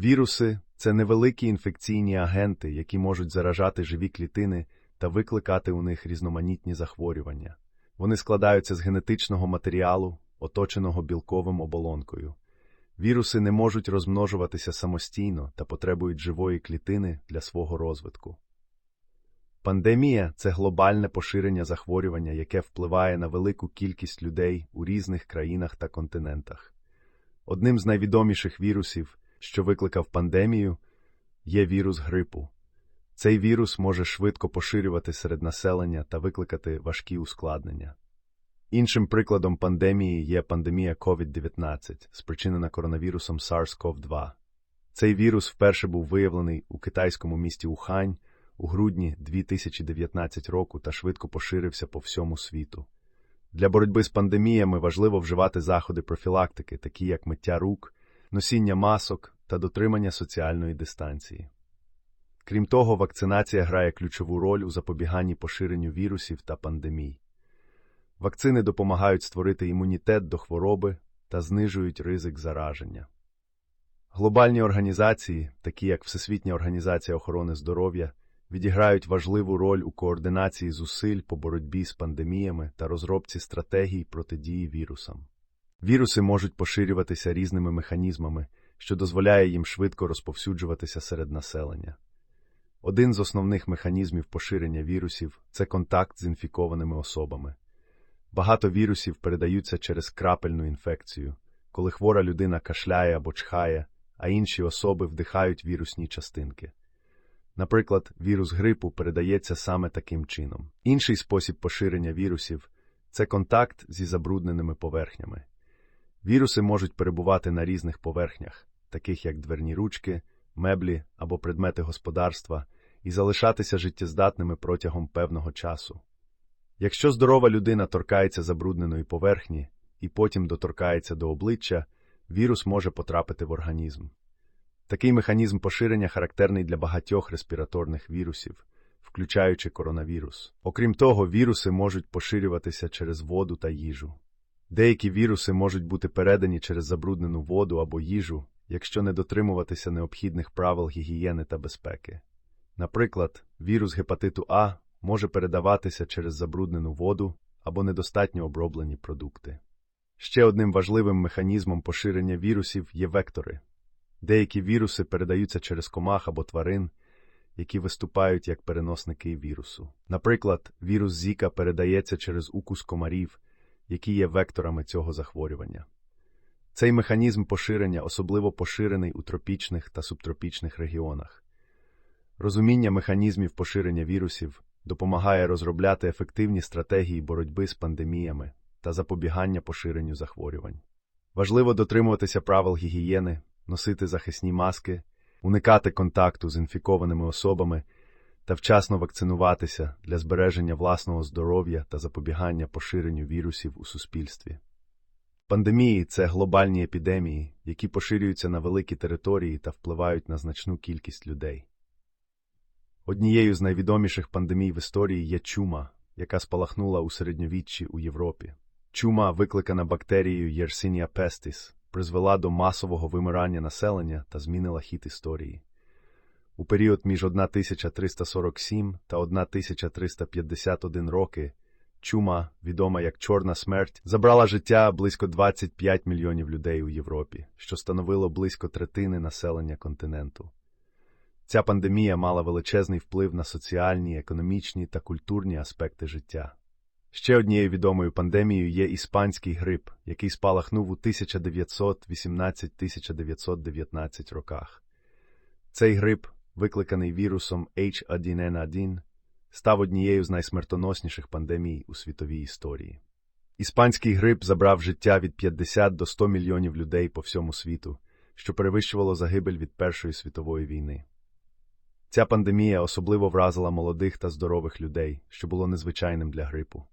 Віруси це невеликі інфекційні агенти, які можуть заражати живі клітини та викликати у них різноманітні захворювання. Вони складаються з генетичного матеріалу, оточеного білковим оболонкою. Віруси не можуть розмножуватися самостійно та потребують живої клітини для свого розвитку. Пандемія це глобальне поширення захворювання, яке впливає на велику кількість людей у різних країнах та континентах. Одним з найвідоміших вірусів, що викликав пандемію, є вірус грипу. Цей вірус може швидко поширювати серед населення та викликати важкі ускладнення. Іншим прикладом пандемії є пандемія COVID-19, спричинена коронавірусом SARS-CoV-2. Цей вірус вперше був виявлений у китайському місті Ухань у грудні 2019 року та швидко поширився по всьому світу. Для боротьби з пандеміями важливо вживати заходи профілактики, такі як миття рук, носіння масок та дотримання соціальної дистанції. Крім того, вакцинація грає ключову роль у запобіганні поширенню вірусів та пандемій. Вакцини допомагають створити імунітет до хвороби та знижують ризик зараження. Глобальні організації, такі як Всесвітня організація охорони здоров'я, відіграють важливу роль у координації зусиль по боротьбі з пандеміями та розробці стратегій протидії вірусам. Віруси можуть поширюватися різними механізмами, що дозволяє їм швидко розповсюджуватися серед населення. Один з основних механізмів поширення вірусів це контакт з інфікованими особами. Багато вірусів передаються через крапельну інфекцію, коли хвора людина кашляє або чхає, а інші особи вдихають вірусні частинки. Наприклад, вірус грипу передається саме таким чином. Інший спосіб поширення вірусів це контакт зі забрудненими поверхнями. Віруси можуть перебувати на різних поверхнях, таких як дверні ручки, меблі або предмети господарства, і залишатися життєздатними протягом певного часу. Якщо здорова людина торкається забрудненої поверхні і потім доторкається до обличчя, вірус може потрапити в організм. Такий механізм поширення характерний для багатьох респіраторних вірусів, включаючи коронавірус. Окрім того, віруси можуть поширюватися через воду та їжу. Деякі віруси можуть бути передані через забруднену воду або їжу, якщо не дотримуватися необхідних правил гігієни та безпеки. Наприклад, вірус гепатиту А може передаватися через забруднену воду або недостатньо оброблені продукти. Ще одним важливим механізмом поширення вірусів є вектори. Деякі віруси передаються через комах або тварин, які виступають як переносники вірусу. Наприклад, вірус Зіка передається через укус комарів, які є векторами цього захворювання. Цей механізм поширення особливо поширений у тропічних та субтропічних регіонах. Розуміння механізмів поширення вірусів допомагає розробляти ефективні стратегії боротьби з пандеміями та запобігання поширенню захворювань. Важливо дотримуватися правил гігієни, носити захисні маски, уникати контакту з інфікованими особами та вчасно вакцинуватися для збереження власного здоров'я та запобігання поширенню вірусів у суспільстві. Пандемії це глобальні епідемії, які поширюються на великі території та впливають на значну кількість людей. Однією з найвідоміших пандемій в історії є чума, яка спалахнула у середньовіччі у Європі. Чума, викликана бактерією Yersinia pestis, призвела до масового вимирання населення та змінила хід історії. У період між 1347 та 1351 роки чума, відома як Чорна смерть, забрала життя близько 25 мільйонів людей у Європі, що становило близько третини населення континенту. Ця пандемія мала величезний вплив на соціальні, економічні та культурні аспекти життя. Ще однією відомою пандемією є іспанський грип, який спалахнув у 1918-1919 роках. Цей грип, викликаний вірусом H1N1, став однією з найсмертоносніших пандемій у світовій історії. Іспанський грип забрав життя від 50 до 100 мільйонів людей по всьому світу, що перевищувало загибель від Першої світової війни. Ця пандемія особливо вразила молодих та здорових людей, що було незвичайним для грипу.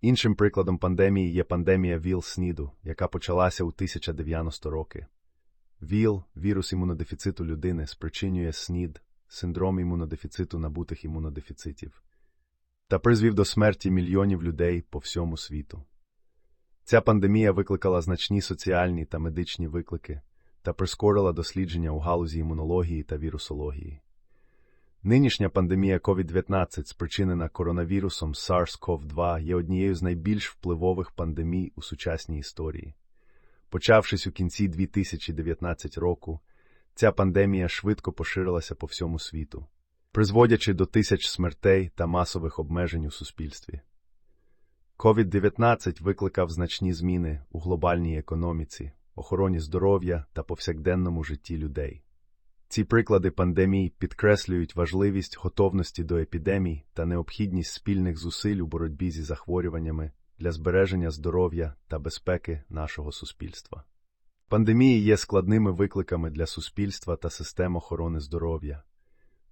Іншим прикладом пандемії є пандемія ВІЛ-СНІДу, яка почалася у 1090 роки. ВІЛ, вірус імунодефіциту людини, спричинює СНІД, синдром імунодефіциту набутих імунодефіцитів, та призвів до смерті мільйонів людей по всьому світу. Ця пандемія викликала значні соціальні та медичні виклики та прискорила дослідження у галузі імунології та вірусології. Нинішня пандемія COVID-19, спричинена коронавірусом SARS-CoV-2, є однією з найбільш впливових пандемій у сучасній історії. Почавшись у кінці 2019 року, ця пандемія швидко поширилася по всьому світу, призводячи до тисяч смертей та масових обмежень у суспільстві. COVID-19 викликав значні зміни у глобальній економіці, охороні здоров'я та повсякденному житті людей. Ці приклади пандемій підкреслюють важливість готовності до епідемій та необхідність спільних зусиль у боротьбі зі захворюваннями для збереження здоров'я та безпеки нашого суспільства. Пандемії є складними викликами для суспільства та систем охорони здоров'я.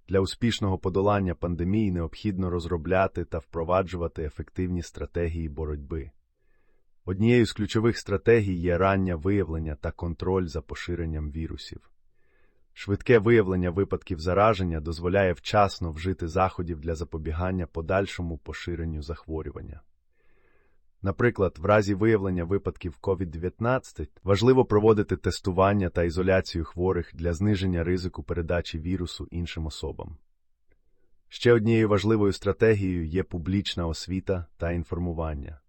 Для успішного подолання пандемії необхідно розробляти та впроваджувати ефективні стратегії боротьби. Однією з ключових стратегій є раннє виявлення та контроль за поширенням вірусів. Швидке виявлення випадків зараження дозволяє вчасно вжити заходів для запобігання подальшому поширенню захворювання. Наприклад, в разі виявлення випадків COVID-19 важливо проводити тестування та ізоляцію хворих для зниження ризику передачі вірусу іншим особам. Ще однією важливою стратегією є публічна освіта та інформування.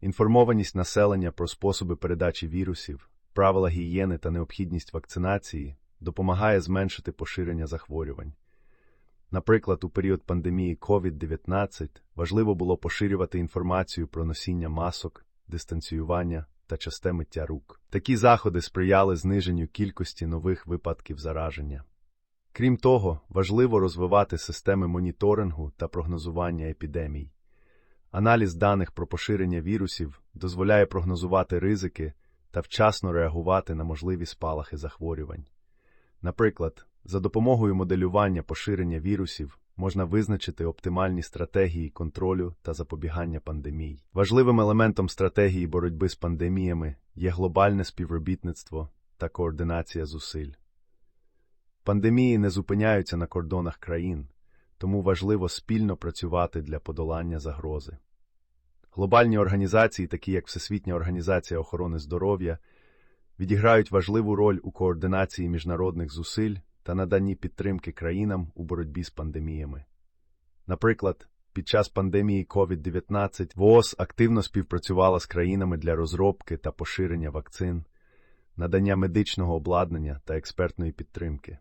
Інформованість населення про способи передачі вірусів, правила гігієни та необхідність вакцинації допомагає зменшити поширення захворювань. Наприклад, у період пандемії COVID-19 важливо було поширювати інформацію про носіння масок, дистанціювання та часте миття рук. Такі заходи сприяли зниженню кількості нових випадків зараження. Крім того, важливо розвивати системи моніторингу та прогнозування епідемій. Аналіз даних про поширення вірусів дозволяє прогнозувати ризики та вчасно реагувати на можливі спалахи захворювань. Наприклад, за допомогою моделювання поширення вірусів можна визначити оптимальні стратегії контролю та запобігання пандемій. Важливим елементом стратегії боротьби з пандеміями є глобальне співробітництво та координація зусиль. Пандемії не зупиняються на кордонах країн, тому важливо спільно працювати для подолання загрози. Глобальні організації, такі як Всесвітня організація охорони здоров'я, відіграють важливу роль у координації міжнародних зусиль та наданні підтримки країнам у боротьбі з пандеміями. Наприклад, під час пандемії COVID-19 ВООЗ активно співпрацювала з країнами для розробки та поширення вакцин, надання медичного обладнання та експертної підтримки.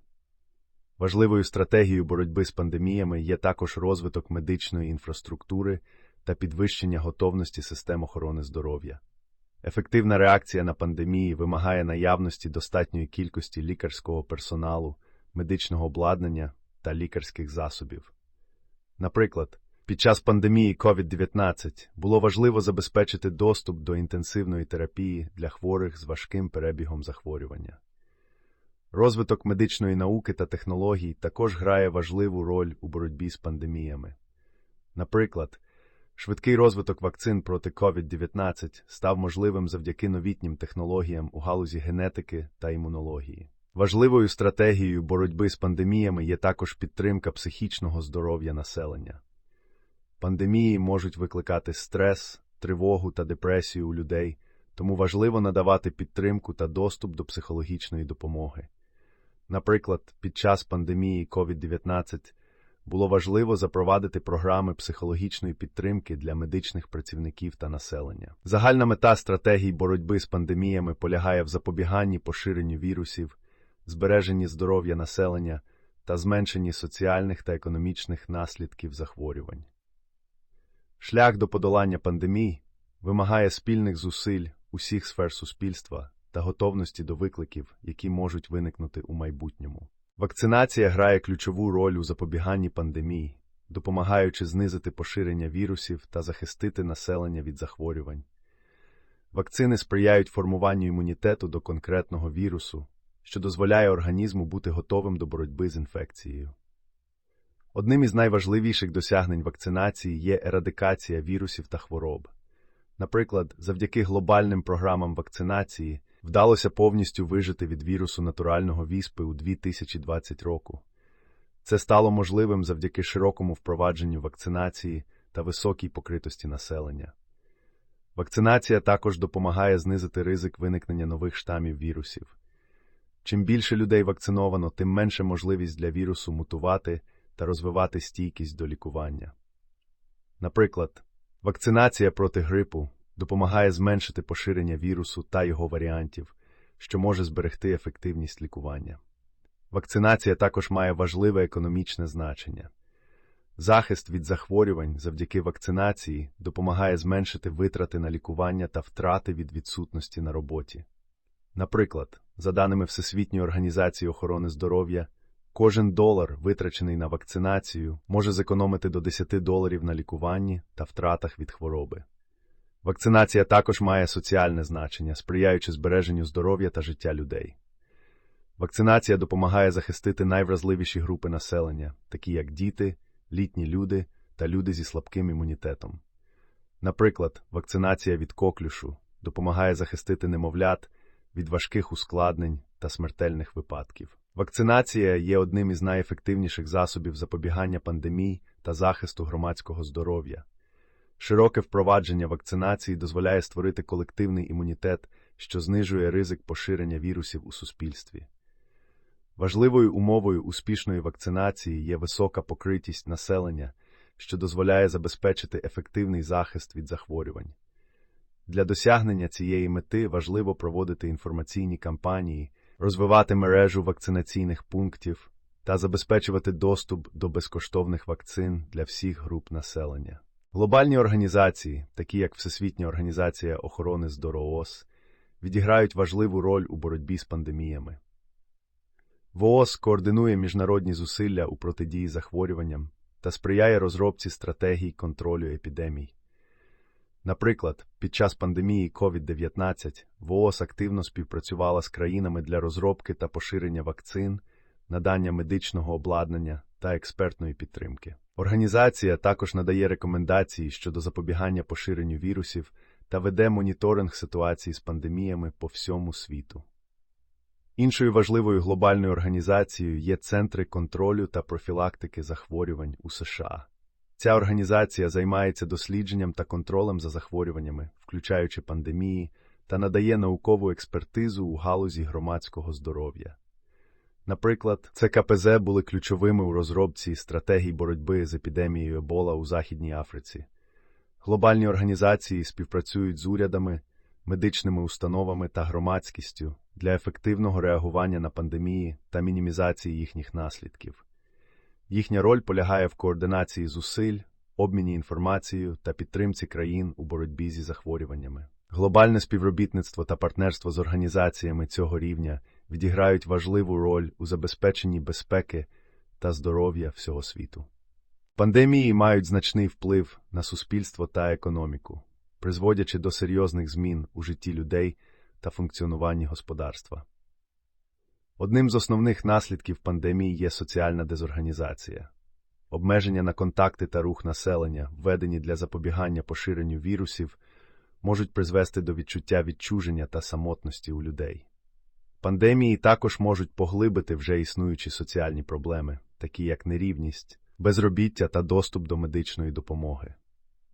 Важливою стратегією боротьби з пандеміями є також розвиток медичної інфраструктури та підвищення готовності систем охорони здоров'я. Ефективна реакція на пандемії вимагає наявності достатньої кількості лікарського персоналу, медичного обладнання та лікарських засобів. Наприклад, під час пандемії COVID-19 було важливо забезпечити доступ до інтенсивної терапії для хворих з важким перебігом захворювання. Розвиток медичної науки та технологій також грає важливу роль у боротьбі з пандеміями. Наприклад, швидкий розвиток вакцин проти COVID-19 став можливим завдяки новітнім технологіям у галузі генетики та імунології. Важливою стратегією боротьби з пандеміями є також підтримка психічного здоров'я населення. Пандемії можуть викликати стрес, тривогу та депресію у людей, тому важливо надавати підтримку та доступ до психологічної допомоги. Наприклад, під час пандемії COVID-19 було важливо запровадити програми психологічної підтримки для медичних працівників та населення. Загальна мета стратегій боротьби з пандеміями полягає в запобіганні поширенню вірусів, збереженні здоров'я населення та зменшенні соціальних та економічних наслідків захворювань. Шлях до подолання пандемій вимагає спільних зусиль усіх сфер суспільства та готовності до викликів, які можуть виникнути у майбутньому. Вакцинація грає ключову роль у запобіганні пандемії, допомагаючи знизити поширення вірусів та захистити населення від захворювань. Вакцини сприяють формуванню імунітету до конкретного вірусу, що дозволяє організму бути готовим до боротьби з інфекцією. Одним із найважливіших досягнень вакцинації є ерадикація вірусів та хвороб. Наприклад, завдяки глобальним програмам вакцинації вдалося повністю вижити від вірусу натурального віспи у 2020 року. Це стало можливим завдяки широкому впровадженню вакцинації та високій покритості населення. Вакцинація також допомагає знизити ризик виникнення нових штамів вірусів. Чим більше людей вакциновано, тим менше можливість для вірусу мутувати та розвивати стійкість до лікування. Наприклад, вакцинація проти грипу допомагає зменшити поширення вірусу та його варіантів, що може зберегти ефективність лікування. Вакцинація також має важливе економічне значення. Захист від захворювань завдяки вакцинації допомагає зменшити витрати на лікування та втрати від відсутності на роботі. Наприклад, за даними Всесвітньої організації охорони здоров'я, кожен долар, витрачений на вакцинацію, може зекономити до 10 доларів на лікуванні та втратах від хвороби. Вакцинація також має соціальне значення, сприяючи збереженню здоров'я та життя людей. Вакцинація допомагає захистити найвразливіші групи населення, такі як діти, літні люди та люди зі слабким імунітетом. Наприклад, вакцинація від коклюшу допомагає захистити немовлят від важких ускладнень та смертельних випадків. Вакцинація є одним із найефективніших засобів запобігання пандемій та захисту громадського здоров'я. Широке впровадження вакцинації дозволяє створити колективний імунітет, що знижує ризик поширення вірусів у суспільстві. Важливою умовою успішної вакцинації є висока покритість населення, що дозволяє забезпечити ефективний захист від захворювань. Для досягнення цієї мети важливо проводити інформаційні кампанії, розвивати мережу вакцинаційних пунктів та забезпечувати доступ до безкоштовних вакцин для всіх груп населення. Глобальні організації, такі як Всесвітня організація охорони здоров'я, відіграють важливу роль у боротьбі з пандеміями. ВООЗ координує міжнародні зусилля у протидії захворюванням та сприяє розробці стратегій контролю епідемій. Наприклад, під час пандемії COVID-19 ВООЗ активно співпрацювала з країнами для розробки та поширення вакцин, надання медичного обладнання та експертної підтримки. Організація також надає рекомендації щодо запобігання поширенню вірусів та веде моніторинг ситуації з пандеміями по всьому світу. Іншою важливою глобальною організацією є Центри контролю та профілактики захворювань у США. Ця організація займається дослідженням та контролем за захворюваннями, включаючи пандемії, та надає наукову експертизу у галузі громадського здоров'я. Наприклад, ЦКПЗ були ключовими у розробці стратегій боротьби з епідемією Ебола у Західній Африці. Глобальні організації співпрацюють з урядами, медичними установами та громадськістю для ефективного реагування на пандемії та мінімізації їхніх наслідків. Їхня роль полягає в координації зусиль, обміні інформацією та підтримці країн у боротьбі зі захворюваннями. Глобальне співробітництво та партнерство з організаціями цього рівня відіграють важливу роль у забезпеченні безпеки та здоров'я всього світу. Пандемії мають значний вплив на суспільство та економіку, призводячи до серйозних змін у житті людей та функціонуванні господарства. Одним з основних наслідків пандемії є соціальна дезорганізація. Обмеження на контакти та рух населення, введені для запобігання поширенню вірусів, можуть призвести до відчуття відчуження та самотності у людей. Пандемії також можуть поглибити вже існуючі соціальні проблеми, такі як нерівність, безробіття та доступ до медичної допомоги.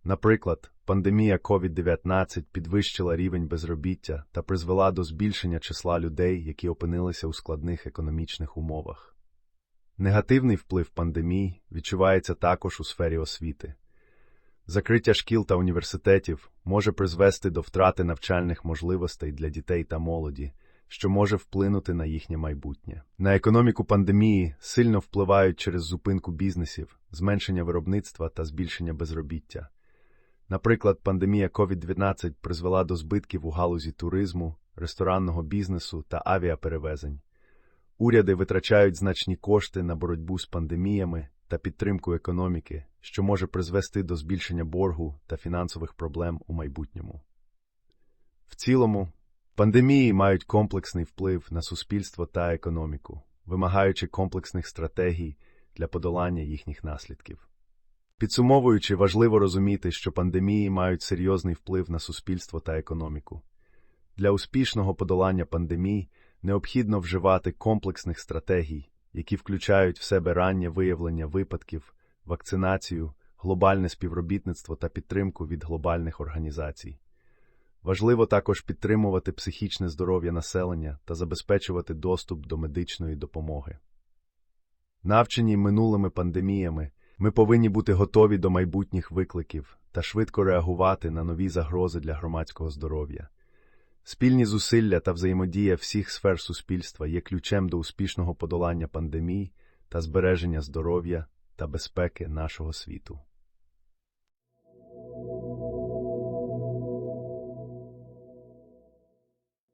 Наприклад, пандемія COVID-19 підвищила рівень безробіття та призвела до збільшення числа людей, які опинилися у складних економічних умовах. Негативний вплив пандемій відчувається також у сфері освіти. Закриття шкіл та університетів може призвести до втрати навчальних можливостей для дітей та молоді, що може вплинути на їхнє майбутнє. На економіку пандемії сильно впливають через зупинку бізнесів, зменшення виробництва та збільшення безробіття. Наприклад, пандемія COVID-19 призвела до збитків у галузі туризму, ресторанного бізнесу та авіаперевезень. Уряди витрачають значні кошти на боротьбу з пандеміями та підтримку економіки, що може призвести до збільшення боргу та фінансових проблем у майбутньому. В цілому, пандемії мають комплексний вплив на суспільство та економіку, вимагаючи комплексних стратегій для подолання їхніх наслідків. Підсумовуючи, важливо розуміти, що пандемії мають серйозний вплив на суспільство та економіку. Для успішного подолання пандемій необхідно вживати комплексних стратегій, які включають в себе раннє виявлення випадків, вакцинацію, глобальне співробітництво та підтримку від глобальних організацій. Важливо також підтримувати психічне здоров'я населення та забезпечувати доступ до медичної допомоги. Навчені минулими пандеміями, ми повинні бути готові до майбутніх викликів та швидко реагувати на нові загрози для громадського здоров'я. Спільні зусилля та взаємодія всіх сфер суспільства є ключем до успішного подолання пандемій та збереження здоров'я та безпеки нашого світу.